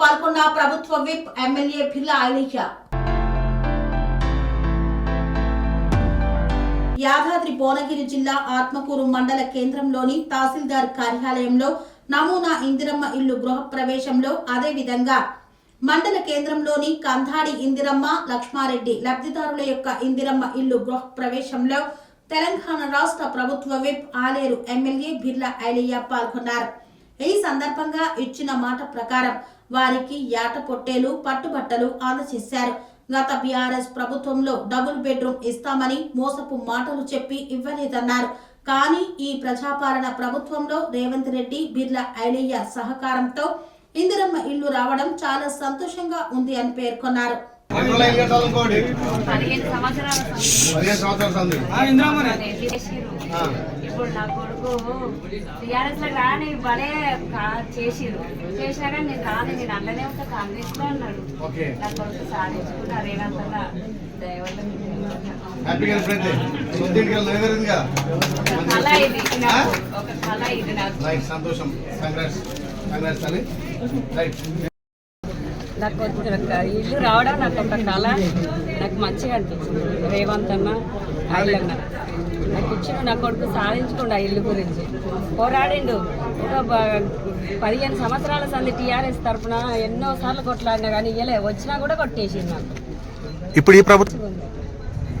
పాల్గొన్న ప్రభుత్వ whip MLA Beerla Ilaiah Yadadri Bhuvanagiri జిల్లా ఆత్మకూరు మండల కేంద్రంలోని తహసీల్దార్ కార్యాలయంలో నమూనా ఇందిరమ్మ ఇల్లు గృహప్రవేశంలో అదేవిధంగా మండల కేంద్రంలోని కంధాడి ఇందిరమ్మ లక్ష్మారెడ్డి లబ్ధిదారుల యొక్క ఇందిరమ్మ ఇల్లు గృహప్రవేశంలో తెలంగాణ రాష్ట్ర ప్రభుత్వ విప్ ఆలేరు ఎమ్మెల్యే బిర్లా ఐలయ్య పాల్గొన్నారు. ఈ సందర్భంగా ఇచ్చిన మాట ప్రకారం వారికి యాట పొట్టేలు పట్టుబట్టలు అందజేశారు. గత బీఆర్ఎస్ ప్రభుత్వంలో డబుల్ బెడ్రూమ్ ఇస్తామని మోసపు మాటలు చెప్పి ఇవ్వలేదన్నారు. కానీ ఈ ప్రజాపాలన ప్రభుత్వంలో రేవంత్ రెడ్డి బిర్లా ఐలయ్య సహకారంతో ఇందిరమ్మ ఇల్లు రావడం చాలా సంతోషంగా ఉంది అని పేర్కొన్నారు. పదిహేను సంవత్సరాల. ఇప్పుడు నా కొడుకు టీఆర్ఎస్లో రాని భలే కా- చేసిర్రు. చేసినా కానీ నేను రాని నేను అల్లనే ఒక కాంగ్రెస్లో అన్నాడు ఓకే. నా కొడుకు సాధించుకున్నా ఒక కళ ఇది ఒక కళ ఇది నాకు. సంతోషం. అని రైట్ నాకు ఇల్లు రావడం నాకు ఒక కళ. నాకు మంచిగా అనిపించింది. రేవంత్ అన్న ఆయిల్ అన్న. నాకు ఇచ్చిన నా కొడుకు సాధించుకోండి ఆ ఇల్లు గురించి. పోరాడిండు. ఒక పదిహేను సంవత్సరాల సంది టీఆర్ఎస్ తరఫున ఎన్నో సార్లు కొట్లాడినా కానీ ఇయ్యలే. వచ్చినా కూడా కొట్టేసింది నాకు. ఇప్పుడు ఈ ప్రభుత్వం